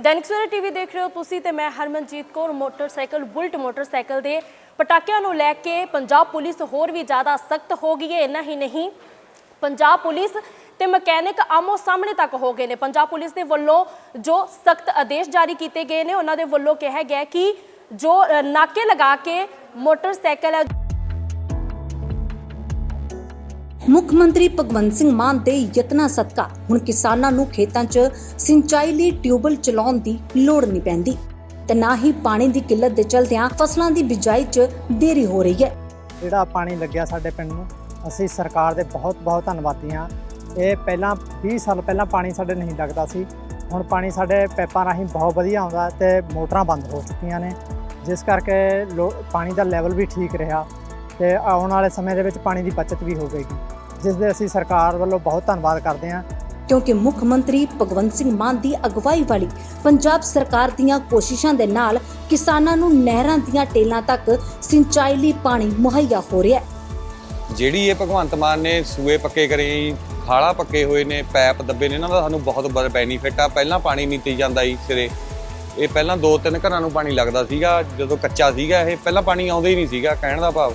Dainik Savera TV ਦੇਖ ਰਹੇ ਹੋ ਤੁਸੀਂ ਤੇ ਮੈਂ Harmanjeet Kaur, motorcycle, bullet motorcycle ਦੇ ਪਟਾਕਿਆਂ ਨੂੰ ਲੈ ਕੇ ਪੰਜਾਬ ਪੁਲਿਸ ਹੋਰ ਵੀ ਜ਼ਿਆਦਾ ਸਖਤ ਹੋ ਗਈ ਹੈ, ਇੰਨਾ ਹੀ ਨਹੀਂ। ਪੰਜਾਬ ਪੁਲਿਸ ਤੇ ਮਕੈਨਿਕ ਆਮੋ ਸਾਹਮਣੇ ਤੱਕ ਹੋ ਗਏ ਨੇ। ਪੰਜਾਬ ਪੁਲਿਸ ਦੇ ਵੱਲੋਂ ਜੋ ਸਖਤ ਆਦੇਸ਼ ਜਾਰੀ ਕੀਤੇ ਗਏ ਨੇ, ਉਹਨਾਂ ਦੇ ਵੱਲੋਂ ਕਿਹਾ ਗਿਆ ਕਿ ਜੋ ਨਾਕੇ ਲਗਾ ਕੇ ਮੋਟਰਸਾਈਕਲ ਮੁੱਖ ਮੰਤਰੀ ਭਗਵੰਤ ਸਿੰਘ ਮਾਨ ਦੇ ਯਤਨਾਂ ਸਦਕਾ ਹੁਣ ਕਿਸਾਨਾਂ ਨੂੰ ਖੇਤਾਂ 'ਚ ਸਿੰਚਾਈ ਲਈ ਟਿਊਬਲ ਚਲਾਉਣ ਦੀ ਲੋੜ ਨਹੀਂ ਪੈਂਦੀ ਤੇ ਨਾ ਹੀ ਪਾਣੀ ਦੀ ਕਿੱਲਤ ਦੇ ਚਲਦਿਆਂ ਫਸਲਾਂ ਦੀ ਬਿਜਾਈ 'ਚ ਦੇਰੀ ਹੋ ਰਹੀ ਹੈ। ਜਿਹੜਾ ਪਾਣੀ ਲੱਗਿਆ ਸਾਡੇ ਪਿੰਡ ਨੂੰ, ਅਸੀਂ ਸਰਕਾਰ ਦੇ ਬਹੁਤ ਬਹੁਤ ਧੰਨਵਾਦੀ ਹਾਂ। ਇਹ ਪਹਿਲਾਂ 20 ਸਾਲ ਪਹਿਲਾਂ ਪਾਣੀ ਸਾਡੇ ਨਹੀਂ ਲੱਗਦਾ ਸੀ। ਹੁਣ ਪਾਣੀ ਸਾਡੇ ਪੈਪਾਂ ਰਾਹੀਂ ਬਹੁਤ ਵਧੀਆ ਆਉਂਦਾ ਤੇ ਮੋਟਰਾਂ ਬੰਦ ਹੋ ਚੁੱਕੀਆਂ ਨੇ। ਜਿਸ ਕਰਕੇ ਲੋ- ਪਾਣੀ ਦਾ ਲੈਵਲ ਵੀ ਠੀਕ ਰਿਹਾ। ਤੇ ਆਉਣ ਵਾਲੇ ਸਮੇਂ ਦੇ ਵਿੱਚ ਪਾਣੀ ਦੀ ਬਚਤ ਵੀ ਹੋਵੇਗੀ ਜਿਸ ਦੇ ਅਸੀਂ ਸਰਕਾਰ ਵੱਲੋਂ ਬਹੁਤ ਧੰਨਵਾਦ ਕਰਦੇ ਹਾਂ। ਕਿਉਂਕਿ ਮੁੱਖ ਮੰਤਰੀ ਭਗਵੰਤ ਸਿੰਘ ਮਾਨ ਦੀ ਅਗਵਾਈ ਵਾਲੀ ਪੰਜਾਬ ਸਰਕਾਰ ਦੀਆਂ ਕੋਸ਼ਿਸ਼ਾਂ ਦੇ ਨਾਲ ਕਿਸਾਨਾਂ ਨੂੰ ਨਹਿਰਾਂ ਦੀਆਂ ਟੇਲਾਂ ਤੱਕ ਸਿੰਚਾਈ ਲਈ ਪਾਣੀ ਮੁਹੱਈਆ ਹੋ ਰਿਹਾ ਹੈ। ਜਿਹੜੀ ਇਹ ਭਗਵੰਤ ਮਾਨ ਨੇ ਸੂਏ ਪੱਕੇ ਕਰੇ ਖਾਲਾ ਪੱਕੇ ਹੋਏ ਨੇ ਪੈਪ ਦੱਬੇ ਨੇ ਇਹਨਾਂ ਦਾ ਸਾਨੂੰ ਬਹੁਤ ਬੜਾ ਬੈਨੀਫਿਟ ਆ। ਪਹਿਲਾਂ ਪਾਣੀ ਨਹੀਂ ਤੀ ਜਾਂਦਾ ਜੀ ਸਿਰੇ। ਇਹ ਪਹਿਲਾਂ ਦੋ ਤਿੰਨ ਘਰਾਂ ਨੂੰ ਪਾਣੀ ਲੱਗਦਾ ਸੀਗਾ ਜਦੋਂ ਕੱਚਾ ਸੀਗਾ ਇਹ ਪਹਿਲਾਂ ਪਾਣੀ ਆਉਂਦਾ ਹੀ ਨਹੀਂ ਸੀਗਾ ਕਹਿਣ ਦਾ ਭਾਵ।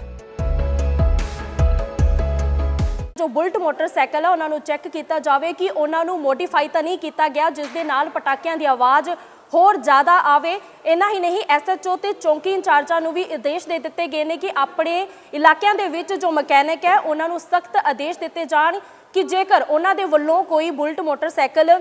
ਜੋ ਬੁਲਟ ਮੋਟਰਸਾਈਕਲ ਆ, ਉਹਨਾਂ ਨੂੰ ਚੈੱਕ ਕੀਤਾ ਜਾਵੇ ਕਿ ਉਹਨਾਂ ਨੂੰ ਮੋਡੀਫਾਈ ਤਾਂ ਨਹੀਂ ਕੀਤਾ ਗਿਆ, ਜਿਸ ਦੇ ਨਾਲ ਪਟਾਕਿਆਂ ਦੀ ਆਵਾਜ਼ ਹੋਰ ਜ਼ਿਆਦਾ ਆਵੇ। ਇੰਨਾ ਹੀ ਨਹੀਂ ਐਸਐਚਓ ਤੇ ਚੌਂਕੀ ਇੰਚਾਰਜਾਂ ਨੂੰ ਵੀ ਆਦੇਸ਼ ਦੇ ਦਿੱਤੇ ਗਏ ਨੇ ਕਿ ਆਪਣੇ ਇਲਾਕਿਆਂ ਦੇ ਵਿੱਚ ਜੋ ਮਕੈਨਿਕ ਹੈ, ਉਹਨਾਂ ਨੂੰ ਸਖਤ ਆਦੇਸ਼ ਦਿੱਤੇ ਜਾਣ ਕਿ ਜੇਕਰ ਉਹਨਾਂ ਦੇ ਵੱਲੋਂ ਕੋਈ ਬੁਲਟ ਮੋਟਰਸਾਈਕਲ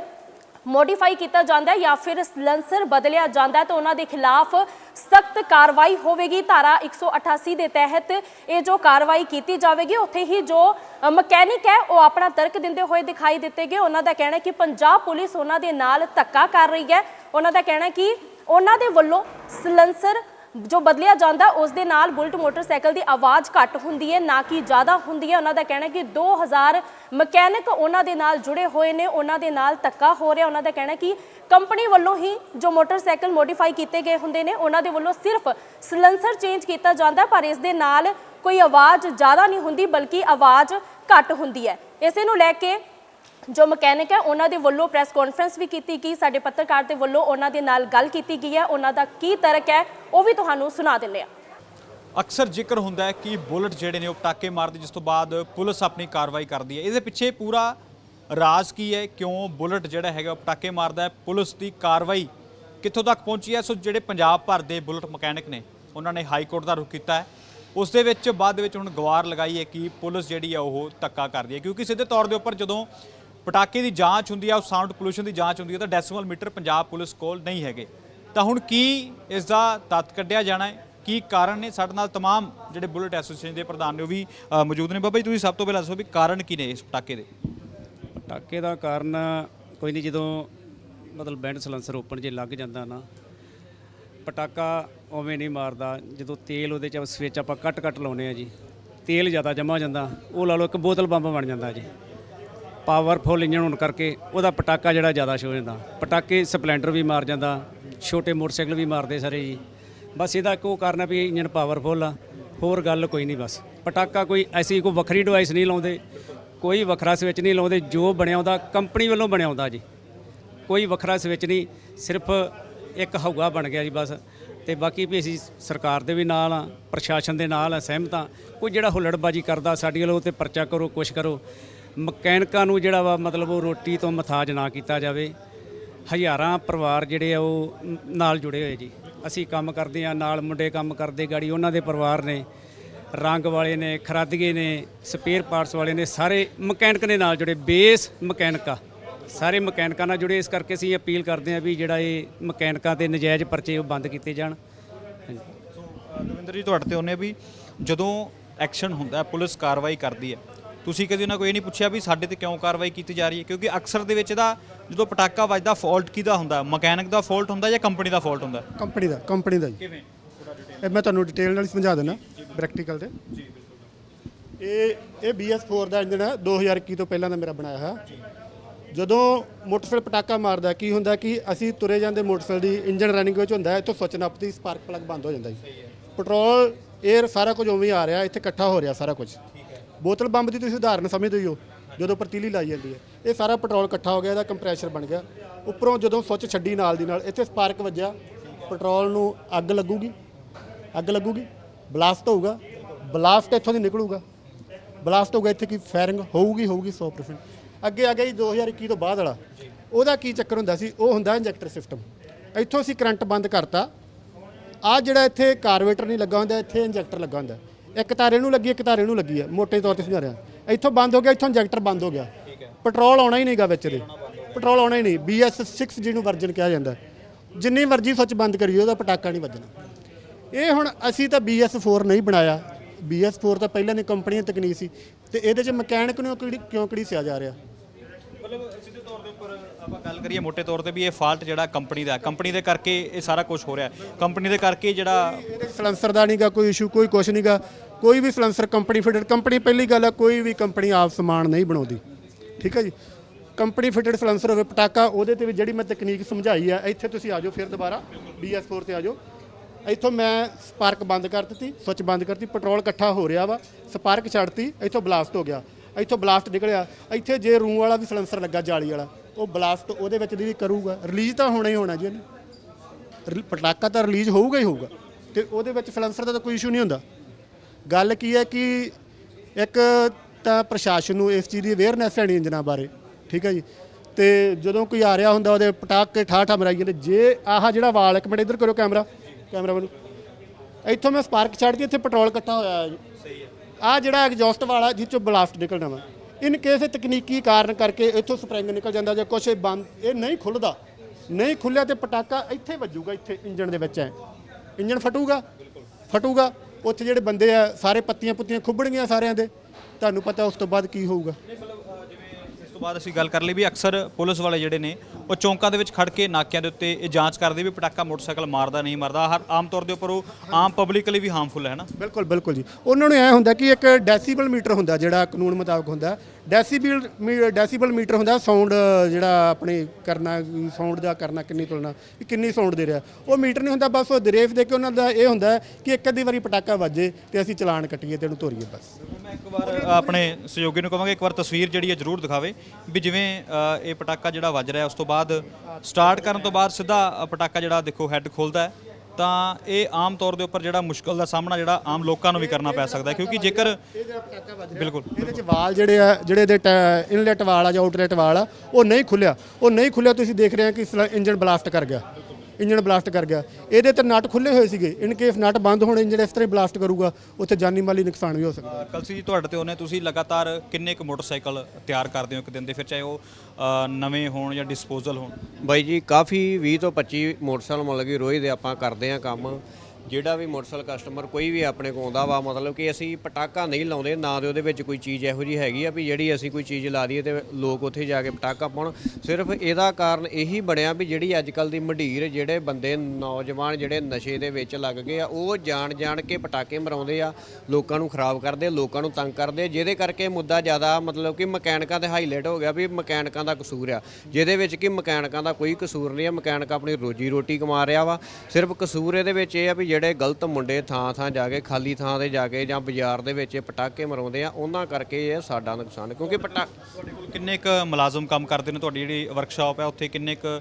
ਮੋਡੀਫਾਈ ਕੀਤਾ ਜਾਂਦਾ ਹੈ ਜਾਂ ਫਿਰ ਸਲੈਂਸਰ ਬਦਲਿਆ ਜਾਂਦਾ ਹੈ ਤਾਂ ਉਹਨਾਂ ਦੇ ਖਿਲਾਫ ਸਖਤ ਕਾਰਵਾਈ ਹੋਵੇਗੀ। ਧਾਰਾ 188 ਦੇ ਤਹਿਤ ਇਹ ਜੋ ਕਾਰਵਾਈ ਕੀਤੀ ਜਾਵੇਗੀ, ਉੱਥੇ ਹੀ ਜੋ ਮਕੈਨਿਕ ਹੈ, ਉਹ ਆਪਣਾ ਤਰਕ ਦਿੰਦੇ ਹੋਏ ਦਿਖਾਈ ਦਿੱਤੇ ਗਏ। ਉਹਨਾਂ ਦਾ ਕਹਿਣਾ ਹੈ ਕਿ ਪੰਜਾਬ ਪੁਲਿਸ ਉਹਨਾਂ ਦੇ ਨਾਲ ਧੱਕਾ ਕਰ ਰਹੀ ਹੈ। ਉਹਨਾਂ ਦਾ ਕਹਿਣਾ ਹੈ ਕਿ ਉਹਨਾਂ ਦੇ ਵੱਲੋਂ ਸਲੈਂਸਰ ਜੋ ਬਦਲਿਆ ਜਾਂਦਾ, ਉਸ ਦੇ ਨਾਲ ਬੁਲਟ ਮੋਟਰਸਾਈਕਲ ਦੀ ਆਵਾਜ਼ ਘੱਟ ਹੁੰਦੀ ਹੈ, ਨਾ ਕਿ ਜ਼ਿਆਦਾ ਹੁੰਦੀ ਹੈ। ਉਹਨਾਂ ਦਾ ਕਹਿਣਾ ਹੈ ਕਿ 2000 ਮਕੈਨਿਕ ਉਹਨਾਂ ਦੇ ਨਾਲ ਜੁੜੇ ਹੋਏ ਨੇ, ਉਹਨਾਂ ਦੇ ਨਾਲ ਧੱਕਾ ਹੋ ਰਿਹਾ। ਉਹਨਾਂ ਦਾ ਕਹਿਣਾ ਕਿ ਕੰਪਨੀ ਵੱਲੋਂ ਹੀ ਜੋ ਮੋਟਰਸਾਈਕਲ ਮੋਡੀਫਾਈ ਕੀਤੇ ਗਏ ਹੁੰਦੇ ਨੇ, ਉਹਨਾਂ ਦੇ ਵੱਲੋਂ ਸਿਰਫ ਸਲੈਂਸਰ ਚੇਂਜ ਕੀਤਾ ਜਾਂਦਾ, ਪਰ ਇਸ ਦੇ ਨਾਲ ਕੋਈ ਆਵਾਜ਼ ਜ਼ਿਆਦਾ ਨਹੀਂ ਹੁੰਦੀ, ਬਲਕਿ ਆਵਾਜ਼ ਘੱਟ ਹੁੰਦੀ ਹੈ। ਇਸੇ ਨੂੰ ਲੈ ਕੇ ਜੋ ਮਕੈਨਿਕ ਹੈ, ਉਹਨਾਂ ਦੇ ਵੱਲੋਂ ਪ੍ਰੈਸ ਕਾਨਫਰੰਸ ਵੀ ਕੀਤੀ ਗਈ, ਸਾਡੇ ਪੱਤਰਕਾਰ ਦੇ ਵੱਲੋਂ ਉਹਨਾਂ ਦੇ ਨਾਲ ਗੱਲ ਕੀਤੀ ਗਈ ਹੈ। ਉਹਨਾਂ ਦਾ ਕੀ ਤਰਕ ਹੈ, ਉਹ ਵੀ ਤੁਹਾਨੂੰ ਸੁਣਾ ਦਿੰਦੇ ਹਾਂ। ਅਕਸਰ ਜ਼ਿਕਰ ਹੁੰਦਾ ਹੈ ਕਿ ਬੁਲਟ ਜਿਹੜੇ ਨੇ, ਉਹ ਪਟਾਕੇ ਮਾਰਦੇ, ਜਿਸ ਤੋਂ ਬਾਅਦ ਪੁਲਿਸ ਆਪਣੀ ਕਾਰਵਾਈ ਕਰਦੀ ਹੈ। ਇਹਦੇ ਪਿੱਛੇ ਪੂਰਾ ਰਾਜ਼ ਕੀ ਹੈ, ਕਿਉਂ ਬੁਲਟ ਜਿਹੜਾ ਹੈਗਾ, ਉਹ ਪਟਾਕੇ ਮਾਰਦਾ ਹੈ, ਪੁਲਿਸ ਦੀ ਕਾਰਵਾਈ ਕਿੱਥੋਂ ਤੱਕ ਪਹੁੰਚੀ ਹੈ? ਸੋ ਜਿਹੜੇ ਪੰਜਾਬ ਭਰ ਦੇ ਬੁਲਟ ਮਕੈਨਿਕ ਨੇ, ਉਹਨਾਂ ਨੇ ਹਾਈ ਕੋਰਟ ਦਾ ਰੁਖ ਕੀਤਾ ਹੈ। ਉਸ ਦੇ ਵਿੱਚ ਬਾਅਦ ਦੇ ਵਿੱਚ ਹੁਣ ਗਵਾਰ ਲਗਾਈ ਹੈ ਕਿ ਪੁਲਿਸ ਜਿਹੜੀ ਹੈ ਉਹ ਧੱਕਾ ਕਰਦੀ ਹੈ ਕਿਉਂਕਿ ਸਿੱਧੇ ਤੌਰ ਦੇ ਉੱਪਰ ਜਦੋਂ ਪਟਾਕੇ ਦੀ ਜਾਂਚ ਹੁੰਦੀ ਹੈ ਉਹ ਸਾਊਂਡ ਪੋਲੂਸ਼ਨ ਦੀ ਜਾਂਚ ਹੁੰਦੀ ਹੈ ਤਾਂ ਡੈਸੀਮਲ ਮੀਟਰ ਪੰਜਾਬ ਪੁਲਿਸ ਕੋਲ ਨਹੀਂ ਹੈਗੇ ਤਾਂ ਹੁਣ ਕੀ ਇਸ ਦਾ ਤੱਤ ਕੱਢਿਆ ਜਾਣਾ ਹੈ ਕੀ ਕਾਰਨ ਨੇ ਸਾਡੇ ਨਾਲ तमाम ਜਿਹੜੇ ਬੁਲਟ ਐਸੋਸੀਏਸ਼ਨ ਦੇ ਪ੍ਰਧਾਨ ਨੇ ਉਹ ਵੀ ਅ, ਮੌਜੂਦ ਨੇ ਬਾਬਾ ਜੀ ਤੁਸੀਂ ਸਭ ਤੋਂ ਪਹਿਲਾਂ ਦੱਸੋ ਵੀ ਕਾਰਨ ਕੀ ਨੇ ਇਸ ਪਟਾਕੇ ਦੇ ਪਟਾਕੇ ਦਾ ਕਾਰਨ ਕੋਈ ਨਹੀਂ ਜਦੋਂ ਮਤਲਬ ਬੈਂਡ ਸਲੈਂਸਰ ਓਪਨ ਜੇ ਲੱਗ ਜਾਂਦਾ ਨਾ ਪਟਾਕਾ ਉਵੇਂ ਨਹੀਂ ਮਾਰਦਾ, ਜਦੋਂ ਤੇਲ ਉਹਦੇ ਚ ਸਵਿਚ ਆਪਾਂ ਕੱਟ ਕੱਟ ਲਾਉਨੇ ਆ ਜੀ, ਤੇਲ ਜ਼ਿਆਦਾ ਜਮਾ ਜਾਂਦਾ, ਉਹ ਲਾ ਲਓ ਇੱਕ ਬੋਤਲ ਬੰਬ ਬਣ ਜਾਂਦਾ ਜੀ। ਪਾਵਰਫੁਲ ਇੰਜਨ ਹੋਣ ਕਰਕੇ ਉਹਦਾ ਪਟਾਕਾ ਜਿਹੜਾ ਜ਼ਿਆਦਾ ਸ਼ੋ ਜਾਂਦਾ। ਪਟਾਕੇ ਸਪਲੈਂਡਰ ਵੀ ਮਾਰ ਜਾਂਦਾ, ਛੋਟੇ ਮੋਟਰਸਾਈਕਲ ਵੀ ਮਾਰਦੇ ਸਾਰੇ ਜੀ। ਬਸ ਇਹਦਾ ਇੱਕੋ ਕਾਰਨ ਆ ਵੀ ਇੰਜਨ ਪਾਵਰਫੁਲ ਆ, ਹੋਰ ਗੱਲ ਕੋਈ ਨਹੀਂ ਬਸ। ਪਟਾਕਾ ਕੋਈ ਐਸੀ ਕੋਈ ਵੱਖਰੀ ਡਿਵਾਈਸ ਨਹੀਂ ਲਾਉਂਦੇ, ਕੋਈ ਵੱਖਰਾ ਸਵਿਚ ਨਹੀਂ ਲਾਉਂਦੇ, ਜੋ ਬਣਿਆ ਹੁੰਦਾ ਕੰਪਨੀ ਵੱਲੋਂ ਬਣਿਆ ਹੁੰਦਾ ਜੀ। ਕੋਈ ਵੱਖਰਾ ਸਵਿਚ ਨਹੀਂ, ਸਿਰਫ ਇੱਕ ਹਊਆ ਬਣ ਗਿਆ ਜੀ ਬਸ। ਤੇ ਬਾਕੀ ਵੀ ਅਸੀਂ ਸਰਕਾਰ ਦੇ ਵੀ ਨਾਲ ਆ ਪ੍ਰਸ਼ਾਸਨ ਦੇ ਨਾਲ ਆ ਸਹਿਮਤ ਆ ਕੋਈ ਜਿਹੜਾ ਹੁੱਲੜਬਾਜੀ ਕਰਦਾ, ਸਾਡੀ ਵੱਲੋਂ ਤੇ ਪਰਚਾ ਕਰੋ, ਕੁਛ ਕਰੋ। ਮਕੈਨਿਕਾਂ ਨੂੰ ਜਿਹੜਾ ਵਾ ਮਤਲਬ ਉਹ ਰੋਟੀ ਤੋਂ ਮਥਾਜ ਨਾ ਕੀਤਾ ਜਾਵੇ। ਹਜ਼ਾਰਾਂ ਪਰਿਵਾਰ ਜਿਹੜੇ ਆ ਉਹ ਨਾਲ ਜੁੜੇ ਹੋਏ ਜੀ। ਅਸੀਂ ਕੰਮ ਕਰਦੇ ਆ ਨਾਲ ਮੁੰਡੇ ਕੰਮ ਕਰਦੇ, ਗਾੜੀ ਉਹਨਾਂ ਦੇ ਪਰਿਵਾਰ ਨੇ, ਰੰਗ ਵਾਲੇ ਨੇ, ਖਰਾਦੀਏ ਨੇ, ਸਪੇਅਰ ਪਾਰਟਸ ਵਾਲੇ ਨੇ, ਸਾਰੇ ਮਕੈਨਿਕ ਦੇ ਨਾਲ ਜੁੜੇ, ਬੇਸ ਮਕੈਨਿਕ। ਆ ਸਾਰੇ ਮਕੈਨਿਕਾਂ ਨਾਲ ਜੁੜੇ ਇਸ ਕਰਕੇ ਅਸੀਂ ਅਪੀਲ ਕਰਦੇ ਹਾਂ ਵੀ ਜਿਹੜਾ ਇਹ ਮਕੈਨਿਕਾਂ ਤੇ ਨਜਾਇਜ਼ ਪਰਚੇ ਉਹ ਬੰਦ ਕੀਤੇ ਜਾਣ। ਹਾਂਜੀ। ਦਵਿੰਦਰ ਜੀ ਤੁਹਾਡੇ ਤੇ ਉਹਨੇ ਵੀ ਜਦੋਂ ਐਕਸ਼ਨ ਹੁੰਦਾ ਪੁਲਿਸ ਕਾਰਵਾਈ ਕਰਦੀ ਹੈ ਤੁਸੀਂ ਕਦੀ ਉਹਨਾਂ ਕੋਈ ਇਹ ਨਹੀਂ ਪੁੱਛਿਆ ਵੀ ਸਾਡੇ ਤੇ ਕਿਉਂ ਕਾਰਵਾਈ ਕੀਤੀ ਜਾ ਰਹੀ ਹੈ? ਕਿਉਂਕਿ ਅਕਸਰ ਦੇ ਵਿੱਚ ਇਹਦਾ ਜਦੋਂ ਪਟਾਕਾ ਵੱਜਦਾ ਫਾਲਟ ਕਿਹਦਾ ਹੁੰਦਾ? ਮਕੈਨਿਕ ਦਾ ਫਾਲਟ ਹੁੰਦਾ ਜਾਂ ਕੰਪਨੀ ਦਾ ਫਾਲਟ ਹੁੰਦਾ? ਕੰਪਨੀ ਦਾ ਕੰਪਨੀ ਦਾ ਜੀ। ਕਿਵੇਂ? ਇਹ ਮੈਂ ਤੁਹਾਨੂੰ ਡਿਟੇਲ ਨਾਲ ਸਮਝਾ ਦਿੰਦਾ ਪ੍ਰੈਕਟੀਕਲ ਤੇ। ਇਹ ਇਹ BS4 ਦਾ ਇੰਜਨ ਹੈ 2021 ਤੋਂ ਪਹਿਲਾਂ ਦਾ ਮੇਰਾ ਬਣਾਇਆ ਹੈ ਜਦੋਂ ਮੋਟਰਸਾਈਕਲ ਪਟਾਕਾ ਮਾਰਦਾ ਕੀ ਹੁੰਦਾ ਕਿ ਅਸੀਂ ਤੁਰੇ ਜਾਂਦੇ ਮੋਟਰਸਾਈਕਲ ਦੀ ਇੰਜਨ ਰਨਿੰਗ ਵਿੱਚ ਹੁੰਦਾ ਹੈ ਇੱਥੋਂ ਸੁੱਚ ਨੱਪਦੀ ਸਪਾਰਕ ਪਲੱਗ ਬੰਦ ਹੋ ਜਾਂਦਾ ਜੀ। ਪੈਟਰੋਲ 에ਅਰ ਸਾਰਾ ਕੁਝ ਉਵੇਂ ਆ ਰਿਹਾ ਇੱਥੇ ਇਕੱਠਾ ਹੋ ਰਿਹਾ ਸਾਰਾ ਕੁਝ। ਬੋਤਲ ਬੰਬ ਦੀ ਤੁਸੀਂ ਉਦਾਹਰਨ ਸਮਝਦੇ ਹੀ ਹੋ ਜਦੋਂ ਪਰਤੀਲੀ ਲਾਈ ਜਾਂਦੀ ਹੈ। ਇਹ ਸਾਰਾ ਪੈਟਰੋਲ ਇਕੱਠਾ ਹੋ ਗਿਆ ਇਹਦਾ ਕੰਪਰੈਸ਼ਰ ਬਣ ਗਿਆ। ਉੱਪਰੋਂ ਜਦੋਂ ਸੁੱਚ ਛੱਡੀ ਨਾਲ ਦੀ ਨਾਲ ਇੱਥੇ ਸਪਾਰਕ ਵੱਜਿਆ ਪੈਟਰੋਲ ਨੂੰ ਅੱਗ ਲੱਗੂਗੀ ਅੱਗ ਲੱਗੂਗੀ ਬਲਾਸਟ ਹੋਊਗਾ ਬਲਾਸਟ ਇੱਥੋਂ ਦੀ ਨਿਕਲੂਗਾ। ਬਲਾਸਟ ਹੋਊਗਾ ਇੱਥੇ ਕੀ ਫਾਇਰਿੰਗ ਹੋਊਗੀ ਹੋਊਗੀ 100% ਅੱਗੇ ਆ ਗਿਆ ਜੀ 2021 ਤੋਂ ਬਾਅਦ ਵਾਲਾ। ਉਹਦਾ ਕੀ ਚੱਕਰ ਹੁੰਦਾ ਸੀ? ਉਹ ਹੁੰਦਾ ਇੰਜੈਕਟਰ ਸਿਸਟਮ ਇੱਥੋਂ ਅਸੀਂ ਕਰੰਟ ਬੰਦ ਕਰਤਾ। ਆ ਜਿਹੜਾ ਇੱਥੇ ਕਾਰਵੇਟਰ ਨਹੀਂ ਲੱਗਾ ਹੁੰਦਾ ਇੱਥੇ ਇੰਜੈਕਟਰ ਲੱਗਾ ਹੁੰਦਾ। ਇੱਕ ਤਾਰੇ ਨੂੰ ਲੱਗੀ ਇੱਕ ਤਾਰੇ ਨੂੰ ਲੱਗੀ ਹੈ ਮੋٹے ਤੌਰ ਤੇ ਸਮਝਾ ਰਿਹਾ। ਇੱਥੋਂ ਬੰਦ ਹੋ ਗਿਆ ਇੱਥੋਂ ਇੰਜੈਕਟਰ ਬੰਦ ਹੋ ਗਿਆ। ਪੈਟਰੋਲ ਆਉਣਾ ਹੀ ਨਹੀਂਗਾ ਵਿੱਚ ਦੇ ਪੈਟਰੋਲ ਆਉਣਾ ਹੀ ਨਹੀਂ। BS6 ਜਿਹਨੂੰ ਵਰਜਨ ਕਿਹਾ ਜਾਂਦਾ। ਜਿੰਨੀ ਮਰਜ਼ੀ ਸੁੱਚ ਬੰਦ ਕਰੀਏ ਉਹਦਾ ਪਟਾਕਾ ਨਹੀਂ ਵੱਜਣਾ। ਇਹ ਹੁਣ ਅਸੀਂ ਤਾਂ BS4 ਨਹੀਂ ਬਣਾਇਆ। BS4 ਤਾਂ ਪਹਿਲਾਂ ਦੀ ਕੰਪਨੀ ਦੀ ਤਕਨੀਕ ਸੀ। ਤੇ ਇਹਦੇ 'ਚ ਮਕੈਨਿਕ ਨੂੰ ਕਿਹੜੀ ਕਿਉਂ ਘੜੀਸਿਆ ਜਾ ਰਿਹਾ? ਮਤਲਬ ਸਿੱਧੇ ਤੌਰ ਦੇ ਉੱਪਰ ਆਪਾਂ ਗੱਲ ਕਰੀਏ ਮੋٹے ਤੌਰ ਤੇ ਵੀ ਇਹ ਫਾਲਟ ਜਿਹੜਾ ਕੰਪਨੀ ਦਾ ਕੰਪਨੀ ਦੇ ਕਰਕੇ ਇਹ ਸਾਰਾ ਕੁਝ ਹੋ ਰਿਹਾ ਕੰਪਨੀ ਦੇ ਕਰਕੇ ਜਿਹੜਾ ਇਹਦੇ ਸਲੈਂਸਰ ਦਾ ਨਹੀਂਗਾ, ਕੋਈ ਇਸ਼ੂ ਕੋਈ ਕੁਛ ਨਹੀਂਗਾ। ਕੋਈ ਵੀ ਸਲੈਂਸਰ ਕੰਪਨੀ ਫਿਟਡ ਕੰਪਨੀ ਪਹਿਲੀ ਗੱਲ ਆ, ਕੋਈ ਵੀ ਕੰਪਨੀ ਆਪ ਸਮਾਨ ਨਹੀਂ ਬਣਾਉਂਦੀ। ਠੀਕ ਹੈ ਜੀ? ਕੰਪਨੀ ਫਿਟਡ ਸਲੈਂਸਰ ਹੋਵੇ, ਪਟਾਕਾ, ਉਹਦੇ ਤੇ ਵੀ ਜਿਹੜੀ ਮੈਂ ਤਕਨੀਕ ਸਮਝਾਈ ਆ, ਇੱਥੇ ਤੁਸੀਂ ਆ ਜਾਓ ਫਿਰ ਦੁਬਾਰਾ BS4 ਤੇ ਆ ਜਾਓ। ਇੱਥੋਂ ਮੈਂ ਸਪਾਰਕ ਬੰਦ ਕਰ ਦਿੱਤੀ ਸੁੱਚ ਬੰਦ ਕਰਤੀ ਪੈਟਰੋਲ ਇਕੱਠਾ ਹੋ ਰਿਹਾ ਵਾ ਸਪਾਰਕ ਛੱਡਤੀ ਇੱਥੋਂ ਬਲਾਸਟ ਹੋ ਗਿਆ। ਇੱਥੋਂ ਬਲਾਸਟ ਨਿਕਲਿਆ। ਇੱਥੇ ਜੇ ਰੂੰ ਵਾਲਾ ਵੀ ਸਲੈਂਸਰ ਲੱਗਾ, ਜਾਲੀ ਵਾਲਾ, ਉਹ ਬਲਾਸਟ ਉਹਦੇ ਵਿੱਚ ਦੀ ਵੀ ਕਰੂਗਾ। ਰਿਲੀਜ਼ ਤਾਂ ਹੋਣਾ ਹੀ ਹੋਣਾ ਜੀ ਇਹਨੇ। ਪਟਾਕਾ ਤਾਂ ਰਿਲੀਜ਼ ਹੋਊਗਾ ਹੀ ਹੋਊਗਾ। ਤੇ ਉਹਦੇ ਵਿੱਚ ਸਲੈਂਸਰ ਦਾ ਤਾਂ ਕੋਈ ਇਸ਼ੂ ਨਹੀਂ ਹੁੰਦਾ। ਗੱਲ ਕੀ ਹੈ ਕਿ ਇੱਕ ਤਾਂ ਪ੍ਰਸ਼ਾਸਨ ਨੂੰ ਇਸ ਚੀਜ਼ ਦੀ ਅਵੇਅਰਨੈਸ ਹੈ ਨਹੀਂ ਇੰਜਨਾਂ ਬਾਰੇ। ਠੀਕ ਹੈ ਜੀ? ਤੇ ਜਦੋਂ ਕੋਈ ਆ ਰਿਹਾ ਹੁੰਦਾ, ਉਹਦੇ ਪਟਾਕੇ ਠਾਠਾ ਮਰਾਈ ਜਾਂਦੇ। ਜੇ ਆਹ ਜਿਹੜਾ ਵਾਲ ਇੱਕ ਮਿੰਟ ਇੱਧਰ ਕਰੋ ਕੈਮਰਾ। ਕੈਮਰਾ ਵੱਲ। ਇੱਥੋਂ ਮੈਂ ਸਪਾਰਕ ਛੱਡਦੀ ਇੱਥੇ ਪੈਟਰੋਲ ਇਕੱਠਾ ਹੋਇਆ ਹੈ ਜੀ। ਆ ਜਿਹੜਾ ਐਗਜ਼ੌਸਟ ਵਾਲਾ, ਜਿਹ ਚੋਂ ਬਲਾਸਟ ਨਿਕਲਣਾ ਵਾ, ਇਨ ਕੇਸ ਤਕਨੀਕੀ ਕਾਰਨ ਕਰਕੇ ਇੱਥੋਂ ਸਪਰਿੰਗ ਨਿਕਲ ਜਾਂਦਾ ਜਾਂ ਕੁਛ ਬੰਦ, ਇਹ ਨਹੀਂ ਖੁੱਲਦਾ। ਨਹੀਂ ਖੁੱਲਿਆ ਤੇ ਪਟਾਕਾ ਇੱਥੇ ਵੱਜੂਗਾ, ਇੱਥੇ ਇੰਜਣ ਦੇ ਵਿੱਚ ਹੈ ਇੰਜਣ ਫਟੂਗਾ ਫਟੂਗਾ, ਉੱਥੇ ਜਿਹੜੇ ਬੰਦੇ ਆ, ਸਾਰੇ ਪੱਤੀਆਂ ਪੁੱਤੀਆਂ ਖੁੱਬਣਗੀਆਂ ਸਾਰਿਆਂ ਦੇ। ਤੁਹਾਨੂੰ ਪਤਾ ਉਸ ਤੋਂ ਬਾਅਦ ਕੀ ਹੋਊਗਾ। ਤੋਂ ਬਾਅਦ ਅਸੀਂ ਗੱਲ ਕਰ ਲਈ ਵੀ ਅਕਸਰ ਪੁਲਿਸ ਵਾਲੇ ਜਿਹੜੇ ਨੇ, ਉਹ ਚੌਂਕਾਂ ਦੇ ਵਿੱਚ ਖੜ ਕੇ ਨਾਕਿਆਂ ਦੇ ਉੱਤੇ ਇਹ ਜਾਂਚ ਕਰਦੇ ਵੀ ਪਟਾਕਾ ਮੋਟਰਸਾਈਕਲ ਮਾਰਦਾ, ਨਹੀਂ ਮਾਰਦਾ। ਹਰ ਆਮ ਤੌਰ ਦੇ ਉੱਪਰ ਉਹ ਆਮ ਪਬਲਿਕ ਲਈ ਵੀ ਹਾਰਮਫੁਲ ਹੈ ਨਾ ਬਿਲਕੁਲ ਬਿਲਕੁਲ ਜੀ। ਉਹਨਾਂ ਨੂੰ ਐ ਹੁੰਦਾ ਕਿ ਇੱਕ ਡੈਸੀਬਲ ਮੀਟਰ ਹੁੰਦਾ, ਜਿਹੜਾ ਕਾਨੂੰਨ ਮੁਤਾਬਕ ਹੁੰਦਾ। ਡੈਸੀਬਲ ਡੈਸੀਬਲ ਮੀਟਰ ਹੁੰਦਾ ਸਾਊਂਡ ਜਿਹੜਾ ਆਪਣੇ ਕਰਨਾ ਸਾਊਂਡ ਦਾ ਕਰਨਾ, ਕਿੰਨੀ ਤੁਲਨਾ ਕਿੰਨੀ ਸਾਊਂਡ ਦੇ ਰਿਹਾ। ਉਹ ਮੀਟਰ ਨਹੀਂ ਹੁੰਦਾ, ਬਸ ਉਹ ਦਰੇਫ ਦੇ ਕੇ ਉਹਨਾਂ ਦਾ ਇਹ ਹੁੰਦਾ ਕਿ ਇੱਕ ਅੱਧੀ ਵਾਰੀ ਪਟਾਕਾ ਵੱਜੇ ਤੇ ਅਸੀਂ ਚਲਾਨ ਕੱਟੀਏ ਤੇ ਉਹਨੂੰ ਤੋਰੀਏ ਬਸ। ਮੈਂ ਇੱਕ ਵਾਰ ਆਪਣੇ ਸਹਿਯੋਗੀ ਨੂੰ ਕਹਾਂਗੇ ਇੱਕ ਵਾਰ ਤਸਵੀਰ ਜਿਹੜੀ ਹੈ ਜ਼ਰੂਰ ਦਿਖਾਵੇ ਵੀ ਜਿਵੇਂ ਇਹ ਪਟਾਕਾ ਜਿਹੜਾ ਵੱਜ ਰਿਹਾ ਉਸ ਤੋਂ ਬਾਅਦ ਸਟਾਰਟ ਕਰਨ ਤੋਂ ਬਾਅਦ ਸਿੱਧਾ ਪਟਾਕਾ ਜਿਹੜਾ ਦੇਖੋ ਹੈੱਡ ਖੁੱਲਦਾ ਹੈ। ਤਾਂ ਇਹ ਆਮ ਤੌਰ ਦੇ ਉੱਪਰ ਜਿਹੜਾ ਮੁਸ਼ਕਲ ਦਾ ਸਾਹਮਣਾ ਜਿਹੜਾ ਆਮ ਲੋਕਾਂ ਨੂੰ ਵੀ ਕਰਨਾ ਪੈ ਸਕਦਾ ਕਿਉਂਕਿ ਜੇਕਰ ਬਿਲਕੁਲ। ਇਹਦੇ ਚ ਵਾਲ ਜਿਹੜੇ ਆ, ਜਿਹੜੇ ਇਹਦੇ ਇਨਲੈਟ ਵਾਲ ਆ ਜਾਂ ਆਊਟਲੈਟ ਵਾਲ ਆ, ਉਹ ਨਹੀਂ ਖੁੱਲਿਆ। ਉਹ ਨਹੀਂ ਖੁੱਲਿਆ, ਤੁਸੀਂ ਦੇਖ ਰਹੇ ਆ ਕਿ ਇੰਜਨ ਬਲਾਸਟ ਕਰ ਗਿਆ। ਇੰਜਨ ਬਲਾਸਟ ਕਰ ਗਿਆ। ਇਹਦੇ ਤੇ ਨਟ ਖੁੱਲੇ ਹੋਏ ਸੀਗੇ। ਇਨ ਕੇਸ ਨਟ ਬੰਦ ਹੋਣ ਇੰਜਨ ਇਸ ਤਰ੍ਹਾਂ ਹੀ ਬਲਾਸਟ ਕਰੂਗਾ ਉੱਥੇ ਜਾਨੀ ਮਾਲੀ ਨੁਕਸਾਨ ਵੀ ਹੋ ਸਕਦਾ। ਕਲਸੀ ਜੀ ਤੁਹਾਡੇ ਤੇ ਉਹਨੇ ਤੁਸੀਂ ਲਗਾਤਾਰ ਕਿੰਨੇ ਕੁ ਮੋਟਰਸਾਈਕਲ ਤਿਆਰ ਕਰਦੇ ਹੋ ਇੱਕ ਦਿਨ ਦੇ? ਫਿਰ ਚਾਹੇ ਉਹ ਅ, ਨਵੇਂ ਹੋਣ ਜਾਂ ਡਿਸਪੋਜ਼ਲ ਹੋਣ। ਬਾਈ ਜੀ ਕਾਫੀ 20 ਤੋਂ 25 ਮੋਟਰਸਾਈਕਲ ਮਤਲਬ ਕਿ ਰੋਜ਼ ਦੇ ਆਪਾਂ ਕਰਦੇ ਆ ਕੰਮ। ਜਿਹੜਾ ਵੀ ਮੋਟਰਸਾਈਕਲ ਕਸਟਮਰ ਕੋਈ ਵੀ ਆਪਣੇ ਕੋਲ ਆਉਂਦਾ ਵਾ ਮਤਲਬ ਕਿ ਅਸੀਂ ਪਟਾਕਾ ਨਹੀਂ ਲਾਉਂਦੇ ਨਾ ਦੇ ਉਹਦੇ ਵਿੱਚ ਕੋਈ ਚੀਜ਼ ਇਹੋ ਜੀ ਹੈਗੀ ਆ ਵੀ ਜਿਹੜੀ ਅਸੀਂ ਕੋਈ ਚੀਜ਼ ਲਾ ਦਈਏ ਤੇ ਲੋਕ ਉੱਥੇ ਜਾ ਕੇ ਪਟਾਕਾ ਪਾਉਣ। ਸਿਰਫ ਇਹਦਾ ਕਾਰਨ ਇਹੀ ਬਣਿਆ ਵੀ ਜਿਹੜੀ ਅੱਜ ਕੱਲ ਦੀ ਮੰਡੀਰ ਜਿਹੜੇ ਬੰਦੇ ਨੌਜਵਾਨ ਜਿਹੜੇ ਨਸ਼ੇ ਦੇ ਵਿੱਚ ਲੱਗ ਗਏ ਆ ਉਹ ਜਾਣ ਜਾਣ ਕੇ ਪਟਾਕੇ ਮਰਾਉਂਦੇ ਆ ਲੋਕਾਂ ਨੂੰ ਖਰਾਬ ਕਰਦੇ ਆ, ਲੋਕਾਂ ਨੂੰ ਤੰਗ ਕਰਦੇ ਜਿਹਦੇ ਕਰਕੇ ਮੁੱਦਾ ਜ਼ਿਆਦਾ ਮਤਲਬ ਕਿ ਮਕੈਨਿਕਾਂ ਤੇ ਹਾਈਲਾਈਟ ਹੋ ਗਿਆ ਵੀ ਮਕੈਨਿਕਾਂ ਦਾ ਕਸੂਰ ਆ। ਜਿਹਦੇ ਵਿੱਚ ਕਿ ਮਕੈਨਿਕਾਂ ਦਾ ਕੋਈ ਕਸੂਰ ਨਹੀਂ ਆ ਮਕੈਨਿਕ ਆਪਣੀ ਰੋਜੀ ਰੋਟੀ ਕਮਾ ਰਿਹਾ ਵਾ। ਸਿਰਫ ਕਸੂਰ ਇਹਦੇ ਵਿੱਚ ਇਹ ਆ ਵੀ ਜਿਹੜੇ ਗਲਤ ਮੁੰਡੇ ਥਾਂ ਥਾਂ ਜਾ ਕੇ ਖਾਲੀ ਥਾਂ ਤੇ ਜਾ ਕੇ ਜਾਂ ਬਾਜ਼ਾਰ ਦੇ ਵਿੱਚ ਇਹ ਪਟਾਕੇ ਮਰਾਉਂਦੇ ਆ ਉਹਨਾਂ ਕਰਕੇ ਇਹ ਸਾਡਾ ਨੁਕਸਾਨ। ਕਿਉਂਕਿ ਪਟਾ ਤੁਹਾਡੇ ਕੋਲ ਕਿੰਨੇ ਕੁ ਮੁਲਾਜ਼ਮ ਕੰਮ ਕਰਦੇ ਨੇ? ਤੁਹਾਡੀ ਜਿਹੜੀ ਵਰਕਸ਼ਾਪ ਹੈ ਉੱਥੇ ਕਿੰਨੇ ਕੁ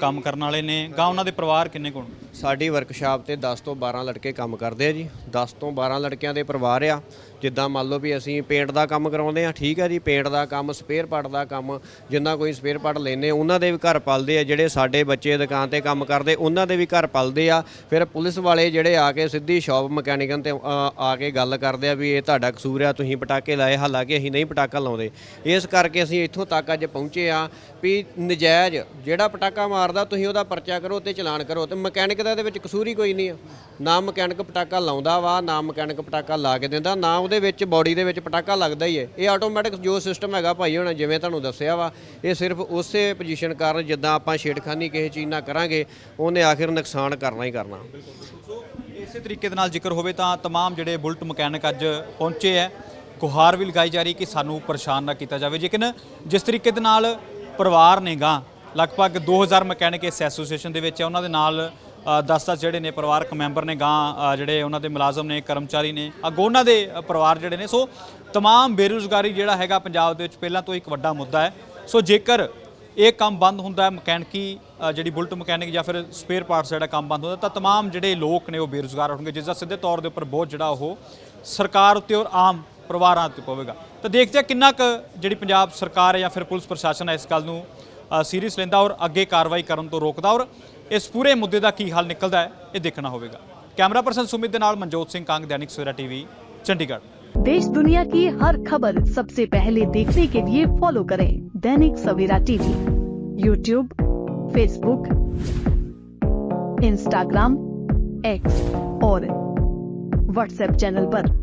ਕੰਮ ਕਰਨ ਵਾਲੇ ਨੇ? ਗਾਂ ਉਹਨਾਂ ਦੇ ਪਰਿਵਾਰ ਕਿੰਨੇ ਕੁ ਸਾਡੀ ਵਰਕਸ਼ਾਪ ਤੇ 10 ਤੋਂ 12 ਲੜਕੇ ਕੰਮ ਕਰਦੇ ਆ ਜੀ। 10 ਤੋਂ 12 ਲੜਕਿਆਂ ਦੇ ਪਰਿਵਾਰ ਆ। ਜਿੱਦਾਂ ਮੰਨ ਲਓ ਵੀ ਅਸੀਂ ਪੇਂਟ ਦਾ ਕੰਮ ਕਰਾਉਂਦੇ ਆ ਠੀਕ ਹੈ ਜੀ ਪੇਂਟ ਦਾ ਕੰਮ ਸਪੇਅਰ ਪਾਰਟ ਦਾ ਕੰਮ, ਜਿੰਨਾ ਕੋਈ ਸਪੇਅਰ ਪਾਰਟ ਲੈਨੇ ਉਹਨਾਂ ਦੇ ਵੀ ਘਰ ਪਲਦੇ ਆ ਜਿਹੜੇ ਸਾਡੇ ਬੱਚੇ ਦੁਕਾਨ ਤੇ ਕੰਮ ਕਰਦੇ, ਉਹਨਾਂ ਦੇ ਵੀ ਘਰ ਪਲਦੇ ਆ। ਫਿਰ ਪੁਲਿਸ ਵਾਲੇ ਜਿਹੜੇ ਆ ਕੇ ਸਿੱਧੀ ਸ਼ਾਪ ਮਕੈਨਿਕਨ ਤੇ ਆ ਕੇ ਗੱਲ ਕਰਦੇ ਆ ਵੀ ਇਹ ਤੁਹਾਡਾ ਕਸੂਰ ਆ, ਤੁਸੀਂ ਪਟਾਕੇ ਲਾਏ, ਹਾਲਾਂਕਿ ਅਸੀਂ ਨਹੀਂ ਪਟਾਕਾ ਲਾਉਂਦੇ। ਇਸ ਕਰਕੇ ਅਸੀਂ ਇੱਥੋਂ ਤੱਕ ਅੱਜ ਪਹੁੰਚੇ ਆ ਵੀ ਨਜਾਇਜ਼ ਜਿਹੜਾ ਪਟਾਕਾ ਮਾਰਦਾ, ਤੁਸੀਂ ਉਹਦਾ ਪਰਚਾ ਕਰੋ ਤੇ ਚਲਾਨ ਕਰੋ ਤੇ ਮਕੈਨਿਕ ਦਾ ਇਹਦੇ ਵਿੱਚ ਕਸੂਰ ਹੀ ਕੋਈ ਨਹੀਂ ਆ। ਨਾ ਮਕੈਨਿਕ ਪਟਾਕਾ ਲਾਉਂਦਾ ਵਾ, ਨਾ ਮਕੈਨਿਕ ਪਟਾਕਾ ਲਾ ਕੇ ਦਿੰਦਾ, ਨਾ ਉਹਦੇ ਵਿੱਚ ਬਾਡੀ ਦੇ ਵਿੱਚ ਪਟਾਕਾ ਲੱਗਦਾ ਹੀ ਹੈ ਇਹ ਆਟੋਮੈਟਿਕ ਜੋ ਸਿਸਟਮ ਹੈਗਾ ਭਾਈ ਹੁਣ ਜਿਵੇਂ ਤੁਹਾਨੂੰ ਦੱਸਿਆ ਵਾ ਇਹ ਸਿਰਫ ਉਸੇ ਪੋਜੀਸ਼ਨ ਕਾਰਨ ਜਿੱਦਾਂ ਆਪਾਂ ਛੇੜਖਾਨੀ ਕਿਸੇ ਚੀਜ਼ ਨਾਲ ਕਰਾਂਗੇ ਉਹਨੇ ਆਖਿਰ ਨੁਕਸਾਨ ਕਰਨਾ ਹੀ ਕਰਨਾ ਸੋ ਇਹ ਇਸੇ ਤਰੀਕੇ ਦੇ ਨਾਲ ਜ਼ਿਕਰ ਹੋਵੇ ਤਾਂ तमाम ਜਿਹੜੇ ਬੁਲਟ ਮਕੈਨਿਕ ਅੱਜ ਪਹੁੰਚੇ ਹੈ ਗੁਹਾਰ ਵੀ ਲਗਾਈ ਜਾ ਰਹੀ ਕਿ ਸਾਨੂੰ ਪਰੇਸ਼ਾਨ ਨਾ ਕੀਤਾ ਜਾਵੇ ਲੇਕਿਨ ਜਿਸ ਤਰੀਕੇ ਦੇ ਨਾਲ ਪਰਿਵਾਰ ਨੇਗਾ ਲਗਭਗ 2000 ਮਕੈਨਿਕ ਇਸ ਐਸੋਸੀਏਸ਼ਨ ਦੇ ਵਿੱਚ ਹੈ ਉਹਨਾਂ ਦੇ ਨਾਲ 10-10 ਜਿਹੜੇ ਨੇ ਪਰਿਵਾਰਕ ਮੈਂਬਰ ਨੇ ਗਾਂ ਅ, ਜਿਹੜੇ ਉਹਨਾਂ ਦੇ ਮੁਲਾਜ਼ਮ ਨੇ ਕਰਮਚਾਰੀ ਨੇ ਅੱਗੋਂ ਉਹਨਾਂ ਦੇ ਅ, ਪਰਿਵਾਰ ਜਿਹੜੇ ਨੇ ਸੋ तमाम ਬੇਰੁਜ਼ਗਾਰੀ ਜਿਹੜਾ ਹੈਗਾ ਪੰਜਾਬ ਦੇ ਵਿੱਚ ਪਹਿਲਾਂ ਤੋਂ ਇੱਕ ਵੱਡਾ ਮੁੱਦਾ ਹੈ ਸੋ ਜੇਕਰ ਇਹ ਕੰਮ ਬੰਦ ਹੁੰਦਾ ਹੈ ਮਕੈਨਿਕੀ ਅ, ਜਿਹੜੀ ਬੁਲਟ ਮਕੈਨਿਕ ਜਾਂ ਫਿਰ ਸਪੇਅਰ ਪਾਰਟਸ ਜਿਹੜਾ ਕੰਮ ਬੰਦ ਹੁੰਦਾ ਤਾਂ तमाम ਜਿਹੜੇ ਲੋਕ ਨੇ ਉਹ ਬੇਰੁਜ਼ਗਾਰ ਹੋਣਗੇ ਜਿਸ ਦਾ ਸਿੱਧੇ ਤੌਰ ਦੇ ਉੱਪਰ ਬੋਝ ਜਿਹੜਾ ਉਹ ਸਰਕਾਰ ਉੱਤੇ ਔਰ ਆਮ ਪਰਿਵਾਰਾਂ ਉੱਤੇ ਪਵੇਗਾ ਤਾਂ ਦੇਖਦੇ ਹਾਂ ਕਿੰਨਾ ਕੁ ਜਿਹੜੀ ਪੰਜਾਬ ਸਰਕਾਰ ਹੈ ਜਾਂ ਫਿਰ ਪੁਲਿਸ ਪ੍ਰਸ਼ਾਸਨ ਹੈ ਇਸ ਗੱਲ ਨੂੰ ਸੀਰੀਅਸ ਲੈਂਦਾ ਔਰ ਅੱਗੇ ਕਾਰਵਾਈ ਕਰਨ ਤੋਂ ਰੋਕਦਾ ਔਰ ਇਸ ਪੂਰੇ ਮੁੱਦੇ ਦਾ ਕੀ ਹੱਲ ਨਿਕਲਦਾ ਹੈ ਇਹ ਦੇਖਣਾ ਹੋਵੇਗਾ ਕੈਮਰਾ ਪਰਸਨ ਸੁਮਿਤ ਦੇ ਨਾਲ ਮਨਜੋਤ ਸਿੰਘ ਕੰਗ ਦੈਨਿਕ ਸਵੇਰਾ ਟੀਵੀ ਚੰਡੀਗੜ੍ਹ देश दुनिया की हर खबर सबसे पहले देखने के लिए फॉलो करें Dainik Savera TV YouTube Facebook Instagram X और व्हाट्सएप चैनल पर।